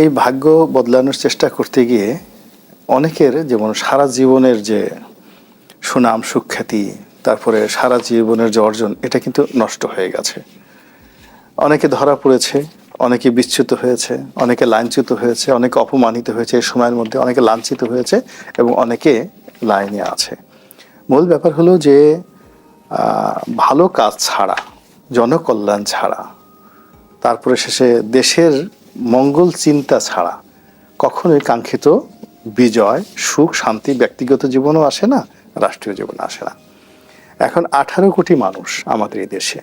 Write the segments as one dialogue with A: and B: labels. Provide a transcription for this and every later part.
A: এই ভাগ্য বদলানোর চেষ্টা করতে গিয়ে অনেকের যেমন সারা জীবনের যে সুনাম, সুখ্যাতি, তারপরে সারা জীবনের যে অর্জন, এটা কিন্তু নষ্ট হয়ে গেছে। অনেকে ধরা পড়েছে, অনেকে বিচ্যুত হয়েছে, অনেকে লাঞ্ছিত হয়েছে, অনেকে অপমানিত হয়েছে এই সময়ের মধ্যে, অনেকে লাঞ্ছিত হয়েছে এবং অনেকে লাইনে আছে। মূল ব্যাপার হলো যে ভালো কাজ ছাড়া, জনকল্যাণ ছাড়া, তারপরে শেষে দেশের মঙ্গল চিন্তা ছাড়া কখনোই কাঙ্ক্ষিত বিজয়, সুখ, শান্তি, ব্যক্তিগত জীবনও আসে না, রাষ্ট্রীয় জীবনে আসে না। এখন আঠারো কোটি মানুষ আমাদের এই দেশে।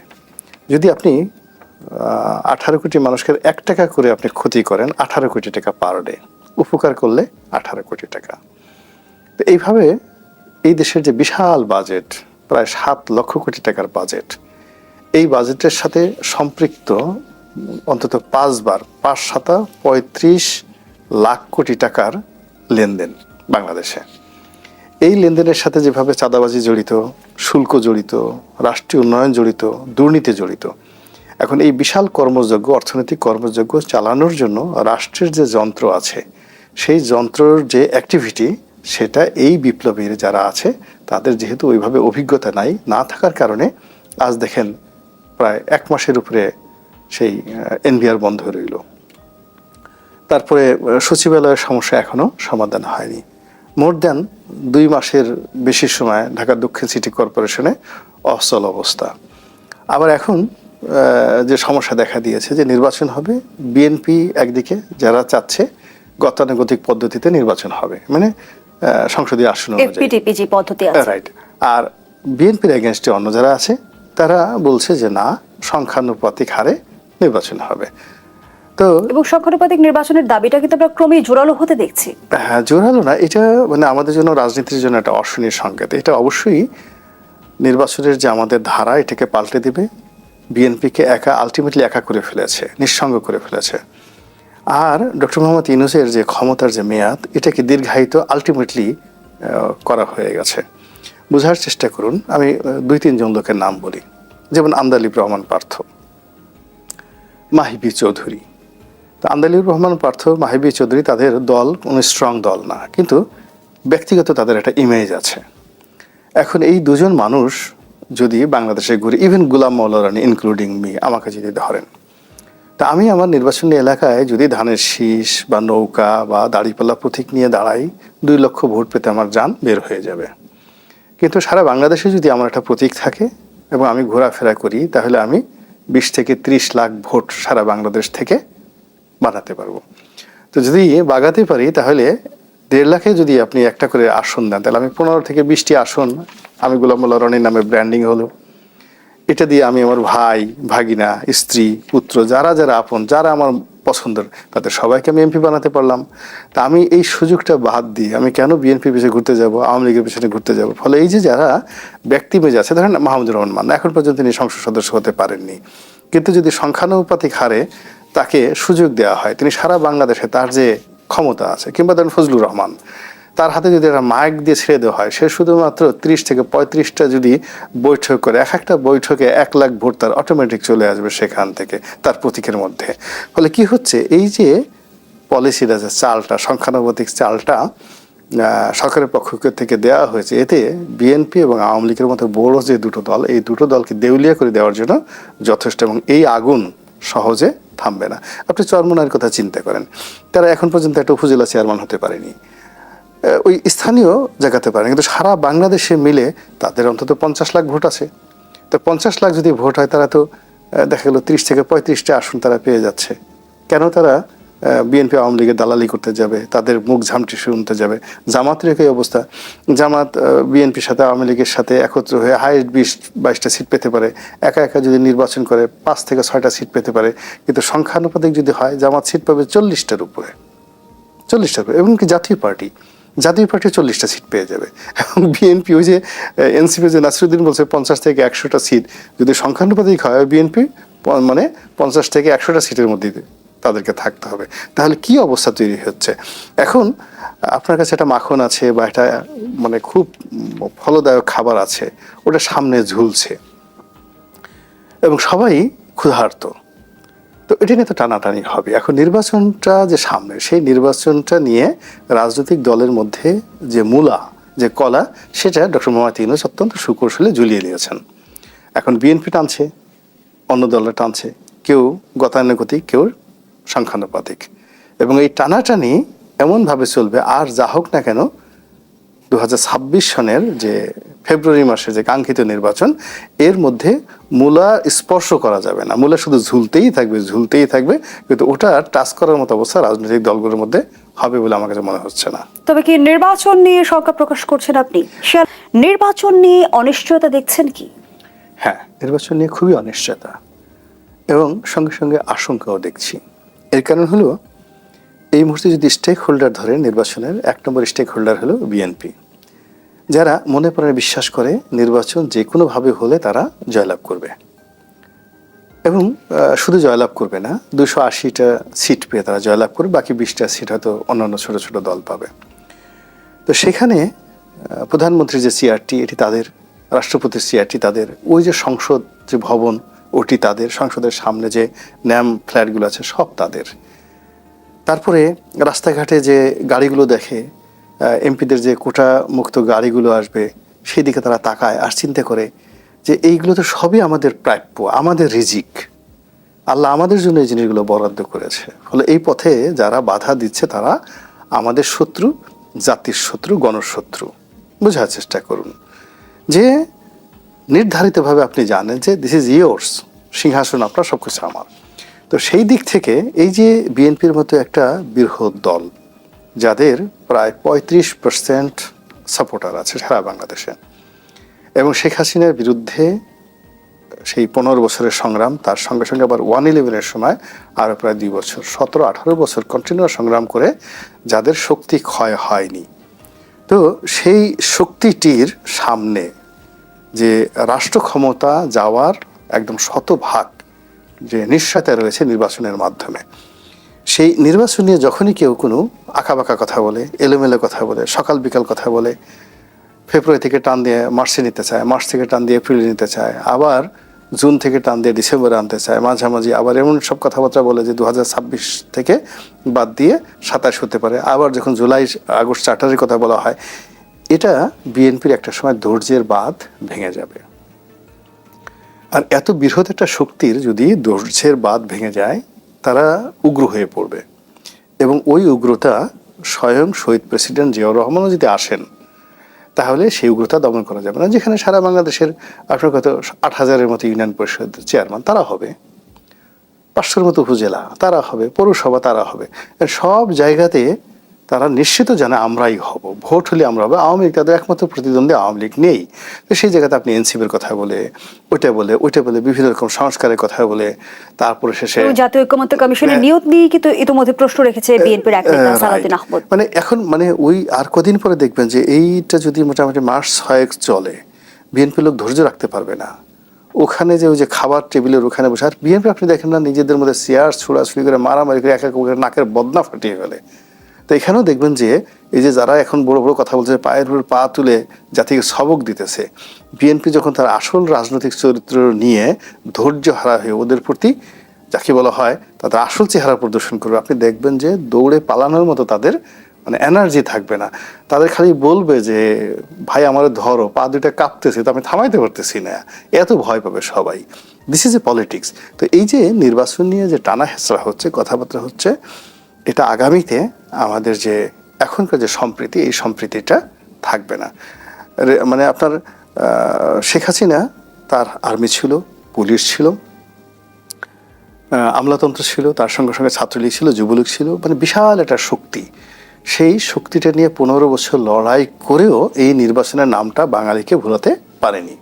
A: যদি আপনি আঠারো কোটি মানুষকে এক টাকা করে আপনি ক্ষতি করেন, আঠারো কোটি টাকা পার ডে, উপকার করলে আঠারো কোটি টাকা। তো এইভাবে এই দেশের যে বিশাল বাজেট, প্রায় সাত লক্ষ কোটি টাকার বাজেট, এই বাজেটের সাথে সম্পৃক্ত অন্তত পাঁচবার, পাঁচ সাতা পঁয়ত্রিশ লাখ কোটি টাকার লেনদেন বাংলাদেশে। এই লেনদেনের সাথে যেভাবে চাঁদাবাজি জড়িত, শুল্ক জড়িত, রাষ্ট্রীয় উন্নয়ন জড়িত, দুর্নীতি জড়িত, এখন এই বিশাল কর্মযজ্ঞ, অর্থনৈতিক কর্মযজ্ঞ চালানোর জন্য রাষ্ট্রের যে যন্ত্র আছে, সেই যন্ত্রর যে অ্যাক্টিভিটি সেটা এই বিপ্লবীর যারা আছে, তাদের যেহেতু ওইভাবে অভিজ্ঞতা নাই, না থাকার কারণে আজ দেখেন প্রায় এক মাসের উপরে সেই এনবিআর বন্ধ রইল। তারপরে সচিবালয়ের সমস্যা এখনও সমাধান হয়নি। মোর দেন দুই মাসের বেশি সময় ঢাকা দক্ষিণ সিটি কর্পোরেশনে অচল অবস্থা। আবার এখন যে সমস্যা দেখা দিয়েছে যে নির্বাচন হবে বিএনপি একদিকে যারা চাচ্ছে গতানুগতিক পদ্ধতিতে নির্বাচন হবে। মানে সংসদীয় আসন
B: পদ্ধতি
A: রাইট। আর বিএনপির এগেনস্টে অন্য যারা আছে তারা বলছে যে না সংখ্যানুপাতিক হারে নির্বাচন হবে। তো
B: এবং সংখ্যানুপাতিক নির্বাচনের দাবিটা কিন্তু আমরা ক্রমেই জোরালো হতে দেখছি।
A: হ্যাঁ জোরালো না। এটা মানে আমাদের জন্য রাজনীতির জন্য একটা অশনীয় সংকেত। এটা অবশ্যই নির্বাচনের যে আমাদের ধারা এটাকে পাল্টে দিবে। বিএনপিকে একা আলটিমেটলি একা করে ফেলেছে নিঃসঙ্গ করে ফেলেছে। আর ডক্টর মোহাম্মদ ইউনুসের যে ক্ষমতার যে মেয়াদ এটাকে দীর্ঘায়িত আলটিমেটলি করা হয়ে গেছে। বোঝার চেষ্টা করুন। আমি দুই তিনজন লোকের নাম বলি। যেমন আন্দালিব রহমান পার্থ। মাহিবি চৌধুরী। তো আন্দালিউর রহমান পার্থ, মাহিবি চৌধুরী তাদের দল কোনো স্ট্রং দল না, কিন্তু ব্যক্তিগত তাদের একটা ইমেজ আছে। এখন এই দুজন মানুষ যদি বাংলাদেশে ঘুরে ইভেন গুলাম মৌলারানি ইনক্লুডিং মি আমাকে যদি ধরেন, তা আমি আমার নির্বাচনী এলাকায় যদি ধানের শীষ বা নৌকা বা দাড়িপাল্লা প্রতীক নিয়ে দাঁড়াই, দুই লক্ষ ভোট পেতে আমার যান বের হয়ে যাবে। কিন্তু সারা বাংলাদেশে যদি আমার একটা প্রতীক থাকে এবং আমি ঘোরাফেরা করি, তাহলে আমি বিশ থেকে ত্রিশ লাখ ভোট সারা বাংলাদেশ থেকে বানাতে পারব। তো যদি বাগাতে পারি, তাহলে দেড় লাখে যদি আপনি একটা করে আসন দেন, তাহলে আমি পনেরো থেকে বিশটি আসন, আমি গোলাম রনির নামে ব্র্যান্ডিং হলো। এটা দিয়ে আমি আমার ভাই, ভাগিনা, স্ত্রী, পুত্র, যারা যারা আপন, যারা আমার পছন্দের। তাদের সবাইকে আমি এমপি বানাতে পারলাম। তা আমি এই সুযোগটা বাদ দিয়ে আমি কেন বিএনপির পিছনে ঘুরতে যাব, আওয়ামী লীগের পিছনে ঘুরতে যাব? ফলে এই যে যারা ব্যক্তি মেজে আছে, ধরেন মাহমুদুর রহমান এখন পর্যন্ত তিনি সংসদ সদস্য হতে পারেননি। কিন্তু যদি সংখ্যানুপাতিক হারে তাকে সুযোগ দেওয়া হয়, তিনি সারা বাংলাদেশে তার যে ক্ষমতা আছে, কিংবা ধরেন ফজলুর রহমান তার হাতে যদি একটা মাইক দিয়ে ছেড়ে দেওয়া হয়, সে শুধুমাত্র ত্রিশ থেকে পঁয়ত্রিশটা যদি বৈঠক করে, এক একটা বৈঠকে এক লাখ ভোট তার অটোমেটিক চলে আসবে সেখান থেকে, তার প্রতীকের মধ্যে। ফলে কি হচ্ছে? এই যে পলিসিটা যে চালটা, সংখ্যানুপাতিক চালটা সরকারের পক্ষ থেকে দেওয়া হয়েছে, এতে বিএনপি এবং আওয়ামী লীগের মতো বড় যে দুটো দল, এই দুটো দলকে দেউলিয়া করে দেওয়ার জন্য যথেষ্ট এবং এই আগুন সহজে থামবে না। আপনি চরমনার কথা চিন্তা করেন। তারা এখন পর্যন্ত একটা উপজেলা চেয়ারম্যান হতে পারেনি। ওই স্থানীয় জায়গাতে পারে কিন্তু সারা বাংলাদেশে মিলে তাদের অন্তত পঞ্চাশ লাখ ভোট আছে। তো পঞ্চাশ লাখ যদি ভোট হয়, তারা তো দেখা গেল ত্রিশ থেকে পঁয়ত্রিশটা আসন তারা পেয়ে যাচ্ছে। কেন তারা বিএনপি আওয়ামী লীগের দালালি করতে যাবে, তাদের মুখ ঝামটি শুনতে যাবে? জামাতের একই অবস্থা। জামাত বিএনপির সাথে, আওয়ামী লীগের সাথে একত্র হয়ে হাইস্ট বিশ, বাইশটা সিট পেতে পারে। একা একা যদি নির্বাচন করে, পাঁচ থেকে ছয়টা সিট পেতে পারে। কিন্তু সংখ্যানুপাতিক যদি হয়, জামাত সিট পাবে চল্লিশটার উপরে। চল্লিশটা করে এমনকি জাতীয় পার্টি। জাতীয় পার্টি চল্লিশটা সিট পেয়ে যাবে। এবং বিএনপি ওই যে এনসিপি যে নাসিরুদ্দিন বলছে, পঞ্চাশ থেকে একশোটা সিট যদি সংখ্যানুপাতিক হয় বিএনপি মানে পঞ্চাশ থেকে একশোটা সিটের মধ্যে তাদেরকে থাকতে হবে। তাহলে কি অবস্থা তৈরি হচ্ছে? এখন আপনার কাছে একটা মাখন আছে বা একটা মানে খুব ফলদায়ক খাবার আছে, ওটা সামনে ঝুলছে। এবং সবাই ক্ষুধার্ত। তো এটা নিয়ে তো টানাটানি হবে। এখন নির্বাচনটা যে সামনে, সেই নির্বাচনটা নিয়ে রাজনৈতিক দলের মধ্যে যে মূলা, যে কলা, সেটা ডক্টর মোহাম্মদ ইউনুস অত্যন্ত সুকৌশলে ঝুলিয়ে নিয়েছেন। এখন বিএনপি টানছে, অন্য দলরা টানছে, কেউ গতানুগতিক, কেউ সংখ্যানুপাতিক। এবং এই টানাটানি এমনভাবে চলবে, আর যা হোক না কেন, দু হাজার ছাব্বিশ সনের যে ফেব্রুয়ারি মাসে যে কাঙ্ক্ষিত নির্বাচন এর মধ্যে মূলা স্পর্শ করা যাবে না। মূলা শুধু ঝুলতেই থাকবে ঝুলতেই থাকবে কিন্তু ওটা টাচ করার মতো অবস্থা রাজনৈতিক দলগুলোর মধ্যে হবে বলে আমার কাছে মনে হচ্ছে না।
B: তবে কি নির্বাচন নিয়ে শঙ্কা প্রকাশ করছেন আপনি? নির্বাচন নিয়ে অনিশ্চয়তা দেখছেন কি?
A: হ্যাঁ নির্বাচন নিয়ে খুবই অনিশ্চয়তা এবং সঙ্গে সঙ্গে আশঙ্কাও দেখছি। এর কারণ হলো এই মুহূর্তে যদি স্টেক হোল্ডার ধরে নির্বাচনের এক নম্বর স্টেক হোল্ডার হলো বিএনপি যারা মনে প্রাণে বিশ্বাস করে নির্বাচন যে কোনোভাবে হলে তারা জয়লাভ করবে। এবং শুধু জয়লাভ করবে না দুশো আশিটা সিট পেয়ে তারা জয়লাভ করবে বাকি বিশটা সিট হয়তো অন্যান্য ছোট ছোট দল পাবে। তো সেখানে আহ, প্রধানমন্ত্রীর যে সিআরটি এটি তাদের রাষ্ট্রপতির সিআরটি তাদের ওই যে সংসদ যে ভবন ওটি তাদের সংসদের সামনে যে ন্যাম ফ্ল্যাটগুলো আছে সব তাদের। তারপরে রাস্তাঘাটে যে গাড়িগুলো দেখে এমপিদের যে কোটা মুক্ত গাড়িগুলো আসবে সেই দিকে তারা তাকায় আর চিন্তা করে যে এইগুলো তো সবই আমাদের প্রাপ্য, আমাদের রিজিক। আল্লাহ আমাদের জন্য এই জিনিসগুলো বরাদ্দ করেছে। ফলে এই পথে যারা বাধা দিচ্ছে তারা আমাদের শত্রু, জাতির শত্রু, গণশত্রু। বোঝার চেষ্টা করুন যে নির্ধারিতভাবে আপনি জানেন যে দিস ইজ ইয়োর্স সিংহাসন আপনার সব কিছু আমার। তো সেই দিক থেকে এই যে বিএনপির মতো একটা বৃহৎ দল, যাদের প্রায় পঁয়ত্রিশ পার্সেন্ট সাপোর্টার আছে সারা বাংলাদেশে। এবং শেখ হাসিনার বিরুদ্ধে সেই পনেরো বছরের সংগ্রাম, তার সঙ্গে সঙ্গে আবার ওয়ান ইলেভেনের সময় আরও প্রায় দুই বছর, সতেরো, আঠারো বছর কন্টিনিউ সংগ্রাম করে যাদের শক্তি ক্ষয় হয়নি। তো সেই শক্তিটির সামনে যে রাষ্ট্র ক্ষমতা যাওয়ার একদম শতভাগ যে নিশ্চয়তা রয়েছে নির্বাচনের মাধ্যমে। সেই নির্বাচন নিয়ে যখনই কেউ কোনো আঁকাবাঁকা কথা বলে, এলোমেলো কথা বলে, সকাল বিকাল কথা বলে, ফেব্রুয়ারি থেকে টান দিয়ে মার্চে নিতে চায়, মার্চ থেকে টান দিয়ে এপ্রিলে নিতে চায়, আবার জুন থেকে টান দিয়ে ডিসেম্বরে আনতে চায়, মাঝামাঝি আবার এমন সব কথাবার্তা বলে যে দু হাজার ছাব্বিশ থেকে বাদ দিয়ে সাতাশ হতে পারে, আবার যখন জুলাই, আগস্ট চার্টারের কথা বলা হয়, এটা বিএনপির একটা সময় ধৈর্যের বাঁধ ভেঙে যাবে। আর এত বৃহৎ একটা শক্তির যদি ধৈর্যের বাঁধ ভেঙে যায় তারা উগ্র হয়ে পড়বে। এবং ওই উগ্রতা স্বয়ং শহীদ প্রেসিডেন্ট জিয়াউর রহমানও যদি আসেন, তাহলে সেই উগ্রতা দমন করা যাবে না, যেখানে সারা বাংলাদেশের আপনার কত আট হাজারের মতো ইউনিয়ন পরিষদ চেয়ারম্যান, তারা হবে। পাঁচশোর মতো উপজেলা, তারা হবে। পৌরসভা, তারা হবে। সব জায়গাতে তারা নিশ্চিত জানে আমরাই হব। ভোট হলে আমরা হবে। আওয়ামী লীগ তাদের একমাত্র প্রতিদ্বন্দ্বী আওয়ামী লীগ নেই। তো সেই জায়গাতে আপনি এনসিপির কথা বলে ওইটা বলে ওইটা বলে বিভিন্ন রকম সংস্কারের কথা বলে তারপরে শেষে
B: জাতীয় ঐক্যমত্য কমিশনের
A: হ্যাঁ।
B: নিয়োগ নিয়ে কিন্তু ইতিমধ্যে প্রশ্ন রেখেছে বিএনপির এক নেতা সালাউদ্দিন আহমদ।
A: মানে এখন মানে ওই আর কদিন পরে দেখবেন যে এইটা যদি মোটামুটি মাস ছয়েক চলে বিএনপি লোক ধৈর্য রাখতে পারবে না। ওখানে যে ওই যে খাবার টেবিলের ওখানে বসে আর বিএনপি আপনি দেখেন না নিজেদের মধ্যে চেয়ার ছোড়াছুড়ি করে মারামারি করে এক এক নাকের বদনা ফাটিয়ে ফেলে। তো এখানেও দেখবেন যে এই যে যারা এখন বড় বড় কথা বলছে, পায়ের উপর পা তুলে জাতিকে সবক দিতেছে, বিএনপি যখন তার আসল রাজনৈতিক চরিত্র নিয়ে ধৈর্য হারা হয়ে ওদের প্রতি যাকে বলা হয় তাদের আসল চেহারা প্রদর্শন করবে, আপনি দেখবেন যে দৌড়ে পালানোর মতো তাদের মানে এনার্জি থাকবে না। তাদের খালি বলবে যে, ভাই, আমার ধরো, পা দুইটা কাঁপতেছে, তো আমি থামাইতে পারতেছি না। এত ভয় পাবে সবাই। দিস ইজ এ পলিটিক্স তো এই যে নির্বাচন নিয়ে যে টানা হেঁচড়া হচ্ছে, কথাবার্তা হচ্ছে এটা আগামীতে আমাদের যে এখনকার যে সম্প্রীতি, এই সম্প্রীতিটা থাকবে না। মানে আপনার শেখ হাসিনা তার আর্মি ছিল, পুলিশ ছিল আমলাতন্ত্র ছিল, তার সঙ্গে সঙ্গে ছাত্রলীগ ছিল, যুবলীগ ছিল মানে বিশাল একটা শক্তি। সেই শক্তিটা নিয়ে পনেরো বছর লড়াই করেও এই নির্বাচনের নামটা বাঙালিকে ভুলাতে পারেনি।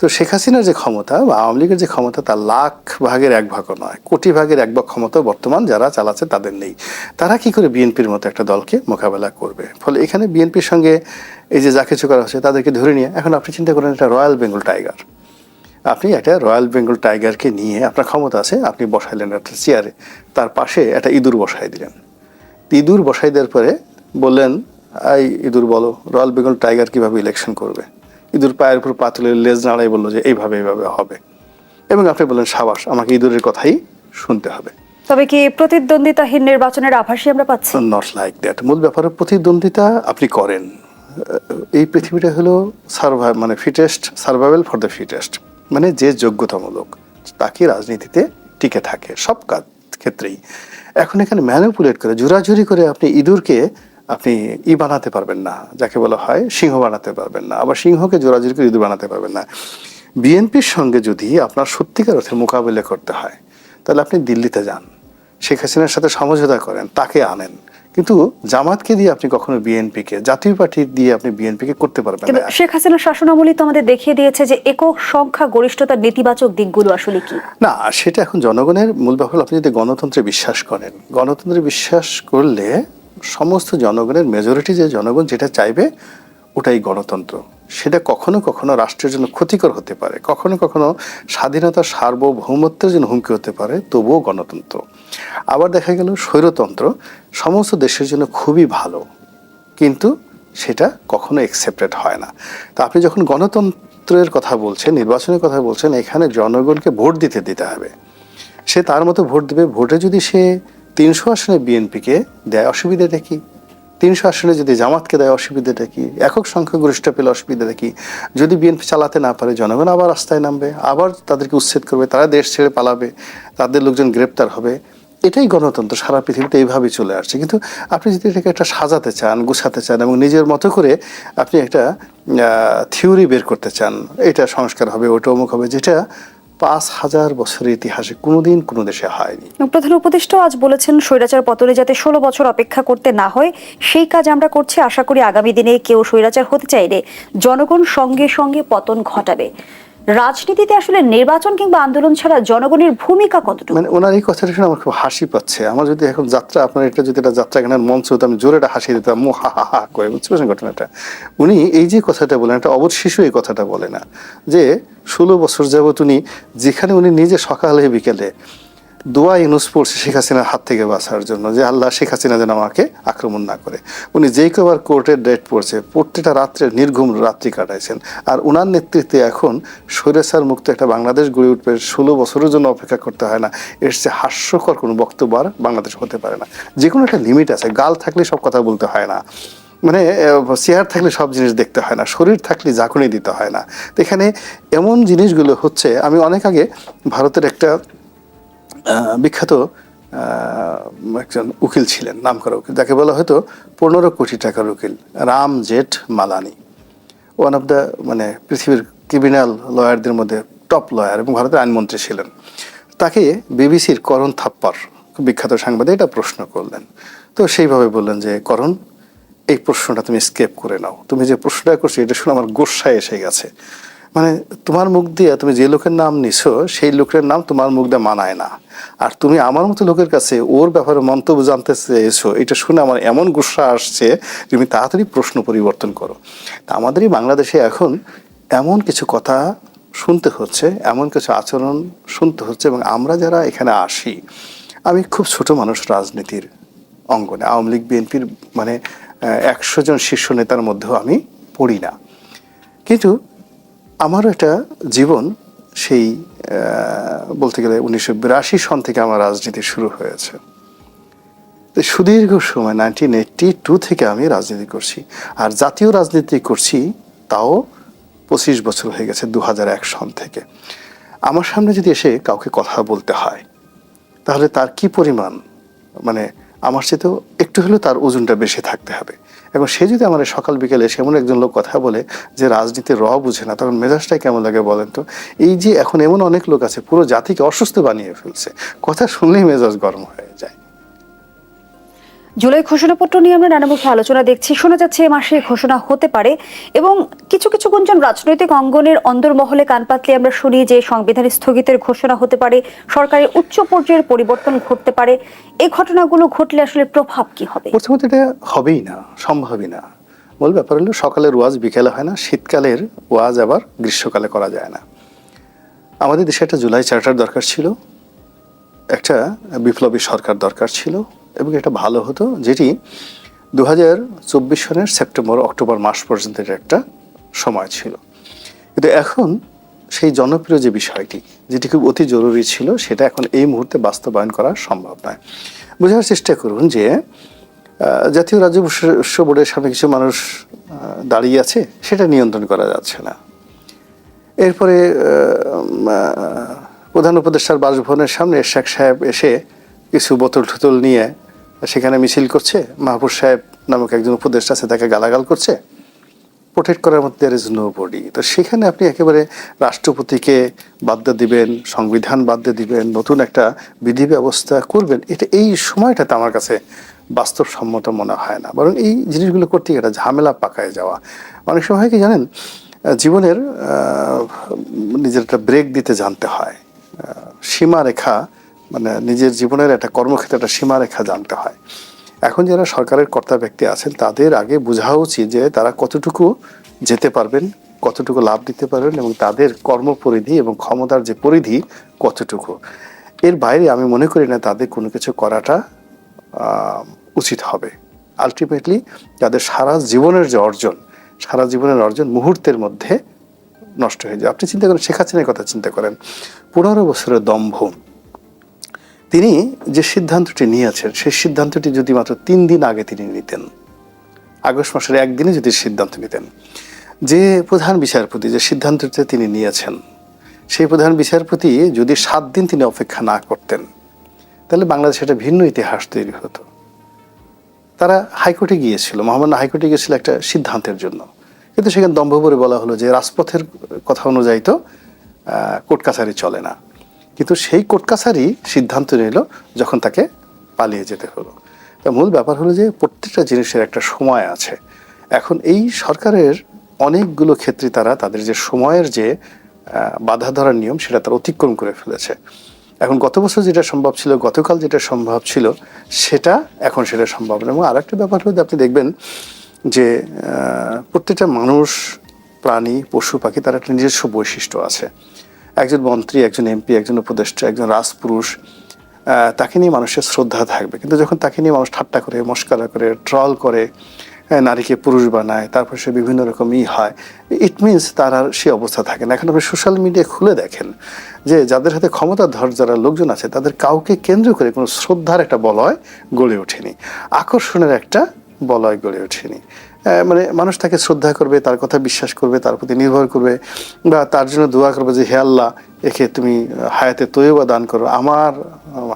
A: তো শেখ হাসিনার যে ক্ষমতা বা আওয়ামী লীগের যে ক্ষমতা তার লাখ ভাগের এক ভাগও নয়, কোটি ভাগের এক ভাগ ক্ষমতা বর্তমান যারা চালাচ্ছে তাদের নেই। তারা কি করে বিএনপির মতো একটা দলকে মোকাবেলা করবে? ফলে এখানে বিএনপির সঙ্গে এই যে যা কিছু করা হচ্ছে তাদেরকে ধরে নিয়ে, এখন আপনি চিন্তা করেন একটা রয়্যাল বেঙ্গল টাইগার। আপনি একটা রয়্যাল বেঙ্গল টাইগারকে নিয়ে আপনার ক্ষমতা আছে, আপনি বসাইলেন একটা চেয়ারে, তার পাশে একটা ইঁদুর বসাই দিলেন। ইঁদুর বসাই দেওয়ার পরে বললেন, এই ইঁদুর বলো, রয়্যাল বেঙ্গল টাইগার কীভাবে ইলেকশন করবে? ইঁদুর পায়ের উপর পা তুলে লেজ নাড়াই বলল যে এইভাবে এইভাবে হবে। এবং আপনি বললেন সাবাস আমাকে ইঁদুরের কথাই শুনতে হবে।
B: তবে কি প্রতিদ্বন্দ্বিতাহীন নির্বাচনের আভাসই আমরা পাচ্ছি?
A: নট লাইক দ্যাট মূল ব্যাপারে প্রতিদ্বন্দ্বিতা আপনি করেন। এই পৃথিবীটা হলো সার্ভাই মানে fittest survival for the fittest মানে যে যোগ্যতামূলক তাকে রাজনীতিতে টিকে থাকে। সব কাজ ক্ষেত্রেই। এখন এখানে ম্যানিপুলেট করে জোরাজুরি করে আপনি ইঁদুরকে আপনি ই বানাতে পারবেন না যাকে বলা হয় সিংহ বানাতে পারবেন না আবার সিংহকে জোরাজুরি করে ইঁদুর বানাতে পারবেন না। বিএনপির সঙ্গে যদি আপনার সত্যিকার অর্থে মোকাবিলা করতে হয় তাহলে আপনি দিল্লিতে যান শেখ হাসিনার সাথে সমঝোতা করেন তাকে আনেন। কিন্তু জামাতকে দিয়ে আপনি কখনো বিএনপিকে জাতীয় পার্টি দিয়ে আপনি বিএনপিকে করতে পারবেন না।
B: শেখ হাসিনার শাসনামলই তো আমাদের দেখিয়ে দিয়েছে যে একক সংখ্যা গরিষ্ঠতার নেতিবাচক দিকগুলো আসলে কি?
A: না সেটা এখন জনগণের মূল ব্যাপার আপনি যদি গণতন্ত্রে বিশ্বাস করেন গণতন্ত্রে বিশ্বাস করলে সমস্ত জনগণের মেজরিটি যে জনগণ যেটা চাইবে, ওটাই গণতন্ত্র। সেটা কখনো কখনো রাষ্ট্রের জন্য ক্ষতিকর হতে পারে। কখনো কখনো স্বাধীনতার সার্বভৌমত্বের জন্য হুমকি হতে পারে, তবুও গণতন্ত্র। আবার দেখা গেল স্বৈরতন্ত্র, সমস্ত দেশের জন্য খুবই ভালো। কিন্তু সেটা কখনো একসেপ্টেড হয় না। তা আপনি যখন গণতন্ত্রের কথা বলছেন, নির্বাচনের কথা বলছেন, এখানে জনগণকে ভোট দিতে দিতে হবে। সে তার মতো ভোট দেবে। ভোটে যদি সে তিনশো আসনে বিএনপিকে দেয় অসুবিধাটা কি? তিনশো আসনে যদি জামাতকে দেয় অসুবিধাটা কি? একক সংখ্যাগরিষ্ঠ পেলে অসুবিধাটা কি? যদি বিএনপি চালাতে না পারে, জনগণ আবার রাস্তায় নামবে, আবার তাদেরকে উচ্ছেদ করবে, তারা দেশ ছেড়ে পালাবে, তাদের লোকজন গ্রেপ্তার হবে, এটাই গণতন্ত্র। সারা পৃথিবীতে এইভাবেই চলে আসছে। কিন্তু আপনি যদি এটাকে একটা সাজাতে চান, গুছাতে চান এবং নিজের মতো করে আপনি একটা থিওরি বের করতে চান, এটা সংস্কার হবে, ওটা অমুক হবে, যেটা পাঁচ হাজার বছরের ইতিহাসে কোনোদিন কোনো দেশে হয়নি।
B: প্রধান উপদেষ্টাও আজ বলেছেন, স্বৈরাচার পতনে যাতে ষোলো বছর অপেক্ষা করতে না হয়, সেই কাজ আমরা করছি। আশা করি আগামী দিনে কেউ স্বৈরাচার হতে চাইলে জনগণ সঙ্গে সঙ্গে পতন ঘটাবে। রাজনীতিতে আসলে নির্বাচন কিংবা আন্দোলন ছাড়া জনগণের ভূমিকা কতটুকু?
A: মানে ওনার এই কথাটা শুনে আমার খুব হাসি পাচ্ছে। আমার যদি এখন যাত্রা, আপনার এটা যদি এটা যাত্রা গানের মঞ্চ হতো, আমি জোরে হাসি দিতাম। মো হা হা হা করে। বুঝতে পারছেন ঘটনাটা? উনি এই যে কথাটা বলেন, একটা অবধ শিশু এই কথাটা বলে না। যে ষোলো বছর যাবত উনি যেখানে উনি নিজে সকালে বিকেলে দোয়া ইউনুস পড়ছে শেখ হাসিনার হাত থেকে বাঁচার জন্য যে আল্লাহ শেখ হাসিনা যেন আমাকে আক্রমণ না করে। উনি যেই কবার কোর্টের ডেট পড়ছে, প্রত্যেকটা রাত্রে নির্ঘুম রাত্রি কাটাইছেন। আর ওনার নেতৃত্বে এখন স্বৈরাচার মুক্ত একটা বাংলাদেশ গড়ে উঠবে, ষোলো বছরের জন্য অপেক্ষা করতে হয় না। এর চেয়ে হাস্যকর কোনো বক্তব্য আর বাংলাদেশ হতে পারে না। যে কোনো একটা লিমিট আছে, গাল থাকলে সব কথা বলতে হয় না। মানে চেয়ার থাকলে সব জিনিস দেখতে হয় না, শরীর থাকলে ঝাঁকুনি দিতে হয় না। তো এখানে এমন জিনিসগুলো হচ্ছে, আমি অনেক আগে ভারতের একটা বিখ্যাত একজন উকিল ছিলেন নাম করা উকিল, যাকে বলা হয়তো পনেরো কোটি টাকার উকিল রাম জেঠ মালানি। ওয়ান অফ দ্য মানে পৃথিবীর ক্রিমিনাল লয়ারদের মধ্যে টপ লয়ার এবং ভারতের আইনমন্ত্রী ছিলেন। তাকে বিবিসির করণ থাপ্পার বিখ্যাত সাংবাদিক, এটা প্রশ্ন করলেন। তো সেইভাবে বললেন যে, করণ, এই প্রশ্নটা তুমি স্কেপ করে নাও। তুমি যে প্রশ্নটা করছ, এটা শুনে আমার গোসায় এসে গেছে। মানে তোমার মুখ দিয়ে তুমি যে লোকের নাম নিছো, সেই লোকের নাম তোমার মুখ দিয়ে মানায় না। আর তুমি আমার মতো লোকের কাছে ওর ব্যাপারে মন্তব্য জানতে চেয়েছো, এটা শুনে আমার এমন গুসা আসছে তুমি তাড়াতাড়ি প্রশ্ন পরিবর্তন করো। তা আমাদের এই বাংলাদেশে এখন এমন কিছু কথা শুনতে হচ্ছে, এমন কিছু আচরণ শুনতে হচ্ছে এবং আমরা যারা এখানে আসি, আমি খুব ছোট মানুষ রাজনীতির অঙ্গনে। আওয়ামী লীগ, বিএনপির মানে একশো জন শীর্ষ নেতার মধ্যেও আমি পড়ি না। কিন্তু আমারও একটা জীবন সেই বলতে গেলে উনিশশো বিরাশি সন থেকে আমার রাজনীতি শুরু হয়েছে। সুদীর্ঘ সময় নাইনটিন এইটটি টু থেকে আমি রাজনীতি করছি। আর জাতীয় রাজনীতি করছি তাও পঁচিশ বছর হয়ে গেছে দু হাজার এক সন থেকে। আমার সামনে যদি এসে কাউকে কথা বলতে হয়, তাহলে তার কি পরিমাণ? মানে আমার চেয়েতেও একটু হলেও তার ওজনটা বেশি থাকতে হবে। এবং সে যদি আমাদের সকাল বিকেলে এসে এমন একজন লোক কথা বলে যে রাজনীতি র বুঝে না, তখন মেজাজটাই কেমন লাগে বলেন তো? এই যে এখন এমন অনেক লোক আছে, পুরো জাতিকে অসুস্থ বানিয়ে ফেলছে। কথা শুনলেই মেজাজ গরম হয়ে যায়।
B: জুলাই ঘোষণাপত্র নিয়ে আমরা নানামুখী আলোচনা দেখছি। শোনা যাচ্ছে এ মাসে ঘোষণা হতে পারে এবং কিছু কিছু গুঞ্জন রাজনৈতিক অঙ্গনের অন্দরমহলে কান পাতলে আমরা শুনি যে সংবিধান স্থগিতের ঘোষণা হতে পারে সরকারের উচ্চ পর্যায়ের পরিবর্তন ঘটতে পারে। এই ঘটনাগুলো ঘটলে আসলে প্রভাব কি হবে?
A: প্রথমত এটা হবেই না, সম্ভবই না। মূল ব্যাপার হলো সকালের ওয়াজ বিকেলে হয় না, শীতকালের ওয়াজ আবার গ্রীষ্মকালে করা যায় না। আমাদের দেশে একটা জুলাই চার্টার দরকার ছিল, একটা বিপ্লবী সরকার দরকার ছিল। এবং এটা ভালো হতো, যেটি দু হাজার চব্বিশ সনের সেপ্টেম্বর, অক্টোবর মাস পর্যন্ত একটা সময় ছিল। কিন্তু এখন সেই জনপ্রিয় যে বিষয়টি, যেটি খুব অতি জরুরি ছিল, সেটা এখন এই মুহূর্তে বাস্তবায়ন করা সম্ভব নয়। বোঝার চেষ্টা করুন যে জাতীয় উৎসব বোর্ডের সামনে কিছু মানুষ দাঁড়িয়ে আছে, সেটা নিয়ন্ত্রণ করা যাচ্ছে না। এরপরে প্রধান উপদেষ্টার বাসভবনের সামনে শেখ সাহেব এসে কিছু বোতল ঠুতল নিয়ে সেখানে মিছিল করছে। মাহবুব সাহেব নামক একজন উপদেষ্টা আছে, তাকে গালাগাল করছে। প্রোটেক্ট করার মধ্যে দ্যার ইজ নো বডি তো সেখানে আপনি একেবারে রাষ্ট্রপতিকে বাদ দিয়ে দিবেন, সংবিধান বাদ দিয়ে দিবেন, নতুন একটা বিধি ব্যবস্থা করবেন, এটা এই সময়টাতে আমার কাছে বাস্তবসম্মত মনে হয় না। বরং এই জিনিসগুলো করতে গিয়ে একটা ঝামেলা পাকায় যাওয়া। অনেক সময় হয় কি জানেন, জীবনের নিজের একটা ব্রেক দিতে জানতে হয়। সীমারেখা মানে নিজের জীবনের একটা কর্মক্ষেত্রে একটা সীমারেখা জানতে হয়। এখন যারা সরকারের কর্তা ব্যক্তি আছেন, তাদের আগে বোঝা উচিত যে তারা কতটুকু যেতে পারবেন, কতটুকু লাভ দিতে পারবেন এবং তাদের কর্মপরিধি এবং ক্ষমতার যে পরিধি কতটুকু। এর বাইরে আমি মনে করি না তাদের কোনো কিছু করাটা উচিত হবে। আলটিমেটলি তাদের সারা জীবনের যে অর্জন, সারা জীবনের অর্জন মুহূর্তের মধ্যে নষ্ট হয়ে যায়। আপনি চিন্তা করেন, শেখ হাসিনার কথা চিন্তা করেন। পনেরো বছরের দম্ভ তিনি যে সিদ্ধান্তটি নিয়েছেন, সেই সিদ্ধান্তটি যদি মাত্র তিন দিন আগে তিনি নিতেন, আগস্ট মাসের একদিনে যদি সিদ্ধান্ত নিতেন, যে প্রধান বিচারপতি যে সিদ্ধান্তটি তিনি নিয়েছেন, সেই প্রধান বিচারপতি যদি সাত দিন তিনি অপেক্ষা না করতেন, তাহলে বাংলাদেশে একটা ভিন্ন ইতিহাস তৈরি হতো। তারা হাইকোর্টে গিয়েছিল, মহামান্য হাইকোর্টে গিয়েছিল একটা সিদ্ধান্তের জন্য। কিন্তু সেখানে দম্ভ করে বলা হলো যে রাজপথের কথা অনুযায়ী তো কোর্ট কাছারি চলে না। কিন্তু সেই কোর্ট কাছারি সিদ্ধান্ত নিল যখন তাকে পালিয়ে যেতে হলো। তা মূল ব্যাপার হলো যে প্রত্যেকটা জিনিসের একটা সময় আছে। এখন এই সরকারের অনেকগুলো ক্ষেত্রে তারা তাদের যে সময়ের যে বাধা ধরার নিয়ম সেটা তারা অতিক্রম করে ফেলেছে। এখন গত বছর যেটা সম্ভব ছিল, গতকাল যেটা সম্ভব ছিল, সেটা এখন সেটা সম্ভব না। এবং আরেকটা ব্যাপার হলো যে আপনি দেখবেন যে প্রত্যেকটা মানুষ, প্রাণী, পশু, পাখি তার একটা নিজস্ব বৈশিষ্ট্য আছে। একজন মন্ত্রী, একজন এমপি, একজন উপদেষ্টা, একজন রাজপুরুষ তাকে নিয়ে মানুষের শ্রদ্ধা থাকবে। কিন্তু যখন তাকে নিয়ে মানুষ ঠাট্টা করে মস্কারা করে, ট্রল করে নারীকে পুরুষ বানায়, তারপর সে বিভিন্ন রকম ই হয় ইট মিনস তার আর সে অবস্থা থাকে না। এখন আপনি সোশ্যাল মিডিয়া খুলে দেখেন যে যাদের হাতে ক্ষমতাধর যারা লোকজন আছে, তাদের কাউকে কেন্দ্র করে কোনো শ্রদ্ধার একটা বলয় গড়ে ওঠেনি। আকর্ষণের একটা বলয় গড়ে ওঠেনি। মানে মানুষ তাকে শ্রদ্ধা করবে, তার কথা বিশ্বাস করবে, তার প্রতি নির্ভর করবে বা তার জন্য দোয়া করবে যে, হে আল্লাহ, একে তুমি হায়াতে তৈবা দান করো, আমার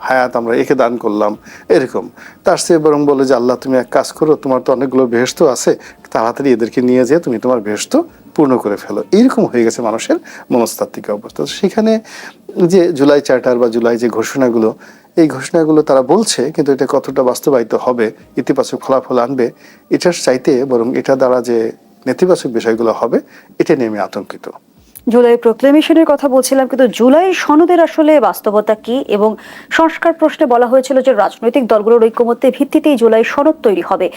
A: হায়াত আমরা একে দান করলাম। এরকম। তার চেয়ে বরং বলে যে, আল্লাহ, তুমি এক কাজ করো, তোমার তো অনেকগুলো বেহস্ত আছে, তাড়াতাড়ি এদেরকে নিয়ে যেয়ে তুমি তোমার বেহস্ত পূর্ণ করে ফেলো। এইরকম হয়ে গেছে মানুষের মনস্তাত্ত্বিক অবস্থা। সেখানে যে জুলাই চার্টার বা জুলাই যে ঘোষণাগুলো এই ঘোষণাগুলো তারা বলছে কিন্তু এটা কতটা বাস্তবায়িত হবে ইতিবাচক ফলাফল আনবে এটার চাইতে বরং এটা দ্বারা যে নেতিবাচক বিষয়গুলো হবে এটা নিয়ে আমি আতঙ্কিত।
B: জুলাই প্রোক্লেমেশনের কথা বলছিলাম কিন্তু জুলাই সনদের আসলে বাস্তবতা কি এবং সংস্কার প্রশ্নে বলা হয়েছিল যে রাজনৈতিক দলগুলোর ঐক্যমত্যের ভিত্তিতেই জুলাই সনদ তৈরি হবে।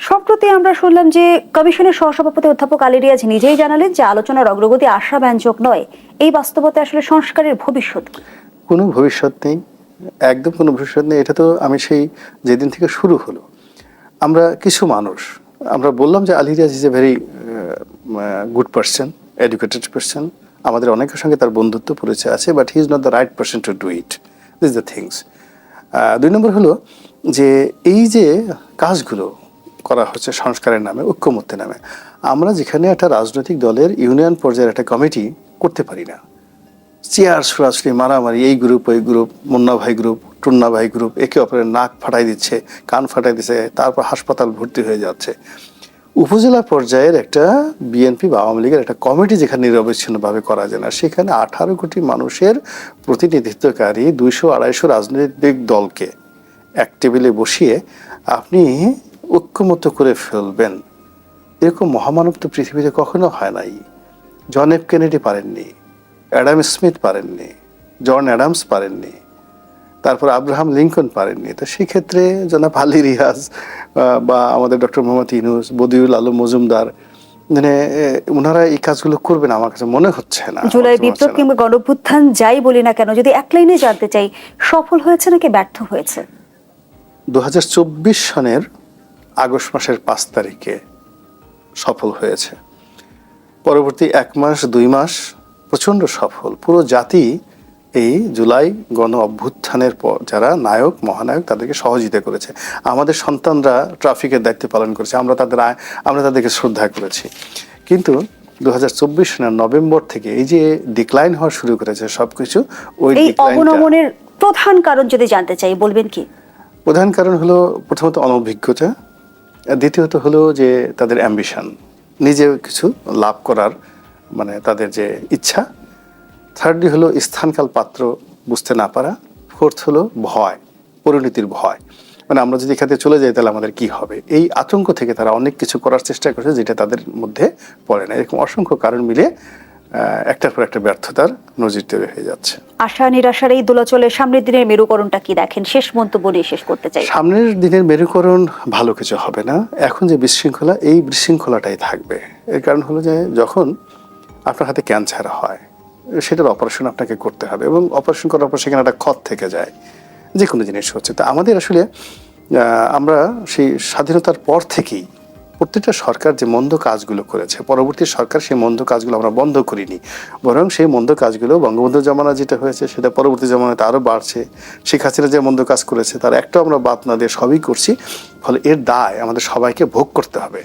B: সম্প্রতি আমরা শুনলাম যে কমিশনের সহসভাপতি অধ্যাপক আলী রিয়াজ নিজেই জানালেন যে আলোচনার অগ্রগতি আশাব্যঞ্জক নয়। এই বাস্তবতা আসলে সংস্কারের ভবিষ্যৎ কি?
A: কোনো ভবিষ্যৎ নেই। একদম কোনো ভবিষ্যৎ নেই। এটা তো আমি সেই যেদিন থেকে শুরু হলো। আমরা কিছু মানুষ, আমরা বললাম যে Ali Riaz is a very good person educated person আমাদের অনেকের সঙ্গে তার বন্ধুত্ব পরিচয় আছে but he is not the right person to do it this the things দুই নম্বর হলো যে এই যে কাজগুলো করা হচ্ছে সংস্কারের নামে, ঐক্যমত্যের নামে, আমরা যেখানে একটা রাজনৈতিক দলের ইউনিয়ন পর্যায়ের একটা কমিটি করতে পারি না। চেয়ার সরাসরি মারামারি, এই গ্রুপ ওই গ্রুপ মুন্না ভাই গ্রুপ টুন্না ভাই গ্রুপ একে অপরের নাক ফাটাই দিচ্ছে, কান ফাটাই দিচ্ছে, তারপর হাসপাতাল ভর্তি হয়ে যাচ্ছে। উপজেলা পর্যায়ের একটা বিএনপি বা আওয়ামী লীগের একটা কমিটি যেখানে নিরবচ্ছিন্নভাবে করা যায় না, সেখানে আঠারো কোটি মানুষের প্রতিনিধিত্বকারী দুইশো আড়াইশো রাজনৈতিক দলকে এক টেবিলে বসিয়ে আপনি ঐক্যমত করে ফেলবেন। এরকম মহামানব তো পৃথিবীতে কখনো হয় নাই। জন এফ কেনেডি পারেননি। অ্যাডাম স্মিথ পারেননি জন অ্যাডামস পারেননি তারপর আব্রাহাম লিঙ্কন পারেননি। তো সেক্ষেত্রে জনাব আলী রিয়াজ বা আমাদের ডক্টর মোহাম্মদ ইনুস বদিউল আলম মজুমদার মানে ওনারা এই কাজগুলো করবেন আমার কাছে মনে হচ্ছে না
B: জুলাই বিপ্লব কিংবা গণভ্যুত্থান যাই বলি না কেন যদি এক লাইনে জানতে চাই সফল হয়েছে নাকি ব্যর্থ হয়েছে?
A: দু হাজার চব্বিশ সনের আগস্ট মাসের পাঁচ তারিখে সফল হয়েছে। পরবর্তী এক মাস দুই মাস প্রচণ্ড সফল। পুরো জাতি এই জুলাই গণ অভ্যুত্থানের পর যারা নায়ক মহানায়ক তাদেরকে সহযোগিতা করেছে। আমাদের সন্তানরা ট্রাফিকের দায়িত্ব পালন করেছে। আমরা তাদের আমরা তাদেরকে শ্রদ্ধা করেছি। কিন্তু দু হাজার চব্বিশ সালের নভেম্বর থেকে এই যে ডিক্লাইন হওয়া শুরু করেছে সবকিছু ওই
B: অবনমনের প্রধান কারণ যদি জানতে চাই বলবেন কি?
A: প্রধান কারণ হলো প্রথমত অনভিজ্ঞতা দ্বিতীয়ত হলো যে তাদের অ্যাম্বিশন নিজে কিছু লাভ করার মানে তাদের যে ইচ্ছা। থার্ডলি হলো স্থানকাল পাত্র বুঝতে না পারা। ফোর্থ হলো ভয় পরিণতির ভয়। মানে আমরা যদি এখানে চলে যাই তাহলে আমাদের কি হবে? এই আতঙ্ক থেকে তারা অনেক কিছু করার চেষ্টা করেছে যেটা তাদের মধ্যে পড়ে না। এরকম অসংখ্য কারণ মিলে একটার পর একটা ব্যর্থতার নজির তৈরি হয়ে যাচ্ছে।
B: আশা নিরাশার এই দোলাচলের সামনের দিনের মেরুকরণটা কি দেখেন? শেষ মন্তব্য নিয়ে শেষ করতে চাই।
A: সামনের দিনের মেরুকরণ ভালো কিছু হবে না। এখন যে বিশৃঙ্খলা এই বিশৃঙ্খলাটাই থাকবে। এর কারণ হলো যে যখন আপনার হাতে ক্যান্সার হয়, সেটার অপারেশন আপনাকে করতে হবে এবং অপারেশন করার পর সেখানে একটা ক্ষত থেকে যায় যে কোনো জিনিস হচ্ছে। তা আমাদের আসলে আমরা সেই স্বাধীনতার পর থেকেই প্রত্যেকটা সরকার যে মন্দ কাজগুলো করেছে, পরবর্তী সরকার সেই মন্দ কাজগুলো আমরা বন্ধ করিনি, বরং সেই মন্দ কাজগুলো বঙ্গবন্ধু জমানা যেটা হয়েছে, সেটা পরবর্তী জমানাতে আরও বাড়ছে। শেখ হাসিনা যে মন্দ কাজ করেছে, তার একটাও আমরা বাদ না দিয়ে সবই করছি, ফলে এর দায় আমাদের সবাইকে ভোগ করতে হবে।